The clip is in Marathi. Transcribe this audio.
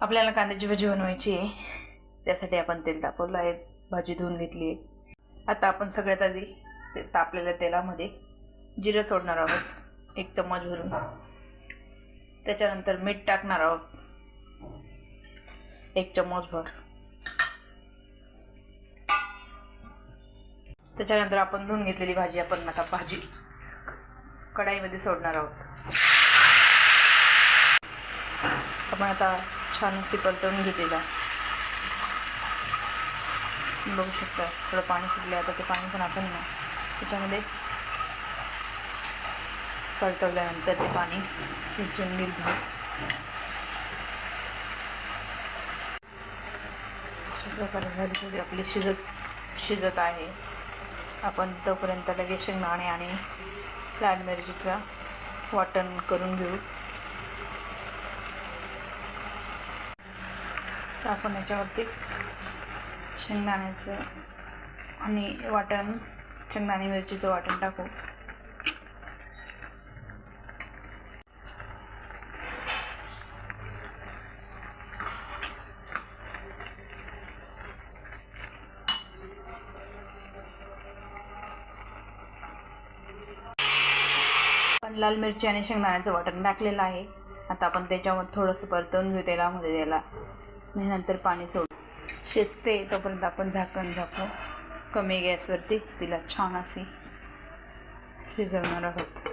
आपल्याला कांद्याची भाजी बनवायची आहे त्यासाठी आपण तेल तापवलं आहे भाजी धुवून घेतली आहे. आता आपण सगळ्यात आधी ते तापलेल्या तेलामध्ये जिरं सोडणार आहोत एक चम्मच भरून. त्याच्यानंतर मीठ टाकणार आहोत एक चम्मच भर. त्याच्यानंतर आपण धुवून घेतलेली भाजी आपण आता भाजी कढाईमध्ये सोडणार आहोत. आपण आता छान अशी परतवून घेतलेलं. आहे बघू शकता थोडं पाणी सुटलं आता ते पाणी पण आपण ना त्याच्यामध्ये परतवल्यानंतर ते पाणी शिजून घेईल अशा प्रकारे झाली थोडी आपली शिजत शिजत आहे. आपण तोपर्यंत लगेच शेंगदाणे आणि लाल मिरचीचा वाटण करून घेऊ. आपण याच्यावरती शेंगदाण्याचं आणि वाटण शेंगदाणे मिरचीचं वाटण टाकू. लाल मिरची आणि शेंगदाण्याचं वाटण टाकलेलं आहे. आता आपण त्याच्यामध्ये थोडंसं परतवून घेऊ तेलामध्ये त्याला. आणि नंतर पाणी सोड शिजते तोपर्यंत आपण झाकण झाकू. कमी गॅसवरती तिला छान अशी शिजवणार आहोत.